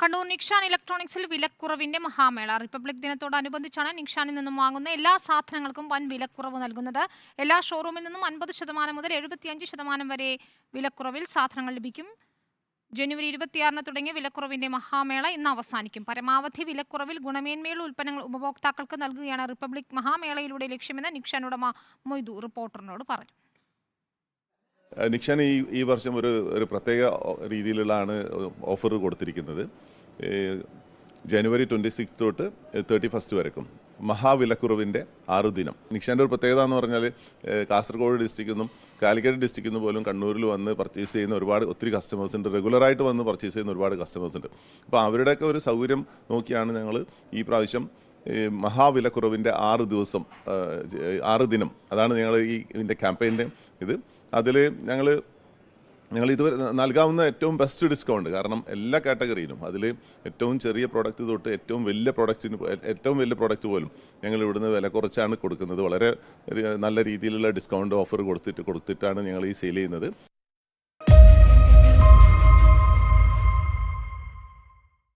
കണ്ണൂർ നിക്ഷാൻ ഇലക്ട്രോണിക്സിൽ വിലക്കുറവിന്റെ മഹാമേള. റിപ്പബ്ലിക് ദിനത്തോടനുബന്ധിച്ചാണ് നിക്ഷാനിൽ നിന്നും വാങ്ങുന്ന എല്ലാ സാധനങ്ങൾക്കും വൻ വിലക്കുറവ് നൽകുന്നത്. എല്ലാ ഷോറൂമിൽ നിന്നും അൻപത് ശതമാനം മുതൽ എഴുപത്തിയഞ്ച് ശതമാനം വരെ വിലക്കുറവിൽ സാധനങ്ങൾ ലഭിക്കും. ജനുവരി ഇരുപത്തിയാറിന് തുടങ്ങിയ വിലക്കുറവിന്റെ മഹാമേള ഇന്ന് അവസാനിക്കും. പരമാവധി വിലക്കുറവിൽ ഗുണമേന്മയുള്ള ഉൽപ്പന്നങ്ങൾ ഉപഭോക്താക്കൾക്ക് നൽകുകയാണ് റിപ്പബ്ലിക് മഹാമേളയിലൂടെ ലക്ഷ്യമെന്ന് നിക്ഷാൻ ഉടമ മൊയ്തു റിപ്പോർട്ടറിനോട് പറഞ്ഞു. നിക്ഷാൻ ഈ ഈ വർഷം ഒരു ഒരു പ്രത്യേക രീതിയിലുള്ളതാണ് ഓഫർ കൊടുത്തിരിക്കുന്നത്. ജനുവരി ട്വന്റി സിക്സ് തൊട്ട് തേർട്ടി ഫസ്റ്റ് വരെക്കും. മഹാവിലക്കുറവിന്റെ ആറു ദിനം. നിക്ഷാന്റെ ഒരു പ്രത്യേകത എന്ന് പറഞ്ഞാൽ കാസർഗോഡ് ഡിസ്ട്രിക്റ്റിൽ നിന്നും കാലിക്കറ്റ് ഡിസ്ട്രിക്റ്റിൽ നിന്ന് പോലും കണ്ണൂരിൽ വന്ന് പർച്ചേസ് ചെയ്യുന്ന ഒരുപാട് ഒത്തിരി കസ്റ്റമേഴ്സ് ഉണ്ട്. റെഗുലറായിട്ട് വന്ന് പർച്ചേസ് ചെയ്യുന്ന ഒരുപാട് കസ്റ്റമേഴ്സ് ഉണ്ട്. അപ്പോൾ അവരുടെയൊക്കെ ഒരു സൗകര്യം നോക്കിയാണ് ഞങ്ങൾ ഈ പ്രാവശ്യം മഹാവിലക്കുറവിന്റെ ആറ് ദിവസം ആറ് ദിനം. അതാണ് ഞങ്ങൾ ഈ ഇതിന്റെ ക്യാമ്പയിന്റെ ഇത്. അതിൽ ഞങ്ങൾ ഞങ്ങൾ ഇതുവരെ നൽകാവുന്ന ഏറ്റവും ബെസ്റ്റ് ഡിസ്കൗണ്ട് കാരണം എല്ലാ കാറ്റഗറിയിലും അതിൽ ഏറ്റവും ചെറിയ പ്രോഡക്റ്റ് തൊട്ട് ഏറ്റവും വലിയ പ്രോഡക്റ്റിന് ഏറ്റവും വലിയ പ്രോഡക്റ്റ് പോലും ഞങ്ങൾ ഇവിടുന്ന് വില കുറച്ചാണ് കൊടുക്കുന്നത്. വളരെ നല്ല രീതിയിലുള്ള ഡിസ്കൗണ്ട് ഓഫർ കൊടുത്തിട്ട് കൊടുത്തിട്ടാണ് ഞങ്ങൾ ഈ സെയിൽ ചെയ്യുന്നത്.